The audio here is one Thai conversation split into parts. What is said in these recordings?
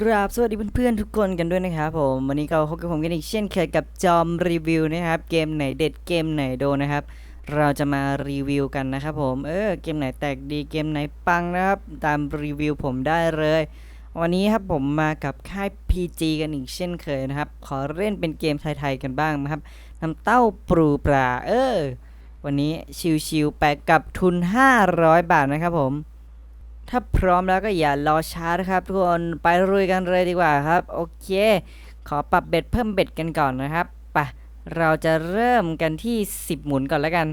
กราบสวัสดีเพื่อนๆทุกคนกันด้วยนะครับผม วันนี้ก็พบกับผมกันอีกเช่นเคยกับจอมรีวิวนะครับ เกมไหนเด็ดเกมไหนโดนนะครับ เราจะมารีวิวกันนะครับผมเออเกมไหนแตกดีเกมไหนปังนะครับ ตามรีวิวผมได้เลย วันนี้ครับผมมากับค่าย PG กันอีกเช่นเคยนะครับ ขอเล่นเป็นเกมไทยๆกันบ้างนะครับน้ำเต้าปรูปลาเออ วันนี้ชิวๆไปกับทุน 500 บาทนะครับผม ถ้าพร้อมแล้วก็อย่ารอช้านะครับทุกคนไปรุยกันเลยดีกว่าครับ โอเค ขอปรับเบ็ดเพิ่มเบ็ดกันก่อนนะครับปะเราจะเริ่มกันที่ 10 หมุนก่อนแล้วกัน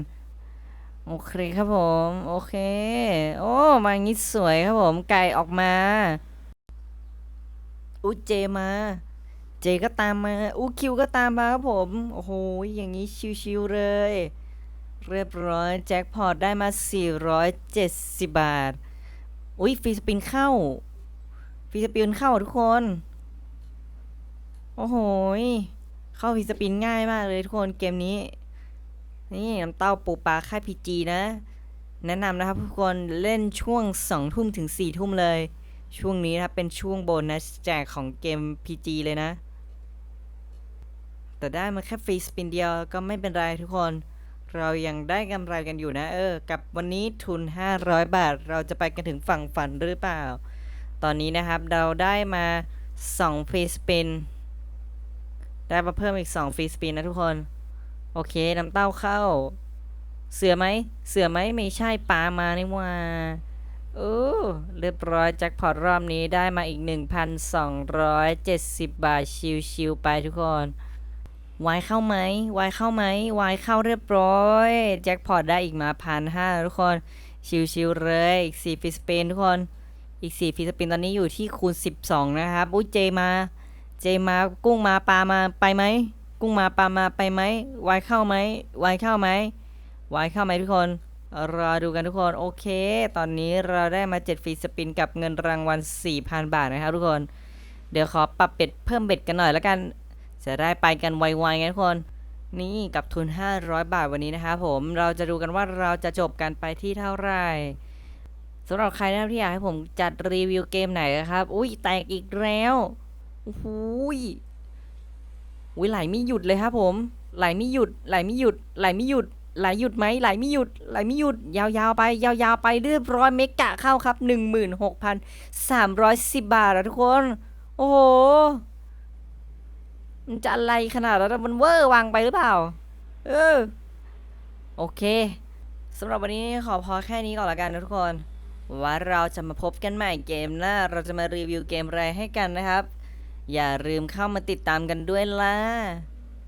โอเคครับผม โอเค โอ้มางี้สวยครับผม ไก่ออกมาอู้เจมา เจก็ตามมาอู้คิวก็ตามมาครับผม โอ้โห อย่างนี้ชิวๆเลย เรียบร้อยแจ็คพอตได้มา 470 บาท อุ้ยฟรีสปินเข้าฟรีสปินเข้าทุกคน โอ้โหเข้าฟรีสปินง่ายมากเลยทุกคนเกมนี้ นี่น้ำเต้าปูปลาค่ายพีจีนะ แนะนำนะครับทุกคนเล่นช่วง2ทุ่มถึง4ทุ่มเลย ช่วงนี้นะครับเป็นช่วงโบนัสแจกของเกม PG เลยนะ แต่ได้มาแค่ฟรีสปินเดียวก็ไม่เป็นไรทุกคน เรายังได้กำไรกันอยู่นะ เออ กับวันนี้ทุน 500 บาท เราจะไปกันถึงฝั่งฝันหรือเปล่า ตอนนี้นะครับเราได้มา2ฟรีสปิน ได้มาเพิ่มอีก 2ฟรีสปินนะทุกคน โอเคน้ำเต้าเข้า เสือไหม เสือไหมไม่ใช่ปลามานี่ว่าโอ้เรียบร้อยแจ็คพอตรอบนี้ได้มาอีก 1,270 บาทชิวๆไปทุกคน วายเข้าไหมวายเข้าไหมวายเข้าเรียบร้อย แจ็คพอตได้อีกมาพันห้าทุกคน ชิวๆเลยอีกสี่ฟิสเปนทุกคน อีกสี่ฟิสเปนตอนนี้อยู่ที่คูณ 12 นะครับอุ้ยเจมา เจมากุ้งมาปลามาไปไหม กุ้งมาปลามาไปไหมวายเข้าไหมวายเข้าไหมวายเข้าไหมทุกคนรอดูกันทุกคนโอเค ตอนนี้เราได้มา7ฟรีสปินกับเงินรางวัล4,000 บาทนะครับทุกคน เดี๋ยวขอปรับเบ็ดเพิ่มเบ็ดกันหน่อยแล้วกัน จะได้ไปกันไวๆไงทุกคน นี่กับทุน 500 บาทวันนี้นะครับผมเราจะดูกันว่าเราจะจบกันไปที่เท่าไหร่สำหรับใครนะครับที่อยากให้ผมจัดรีวิวเกมไหนนะครับ อุ้ยแตกอีกแล้วโอ้โหยอุ้ยไหลไม่หยุดเลยครับผม ไหลไม่หยุด ไหลไม่หยุด ไหลไม่หยุด ไหลหยุดไหมไหลไม่หยุด ไหลไม่หยุด ยาวๆไป ยาวๆไปเรียบร้อยเมกะเข้าครับ 16,310 บาทอะทุกคน โอ้โห มันจะอะไรขนาดนั้นอะมันเวอร์วางไปหรือเปล่า เออ โอเคสำหรับวันนี้ขอพอแค่นี้ก่อนละกันนะทุกคน ว่าเราจะมาพบกันใหม่เกมหน้า เราจะมารีวิวเกมอะไรให้กันนะครับ อย่าลืมเข้ามาติดตามกันด้วยล่ะ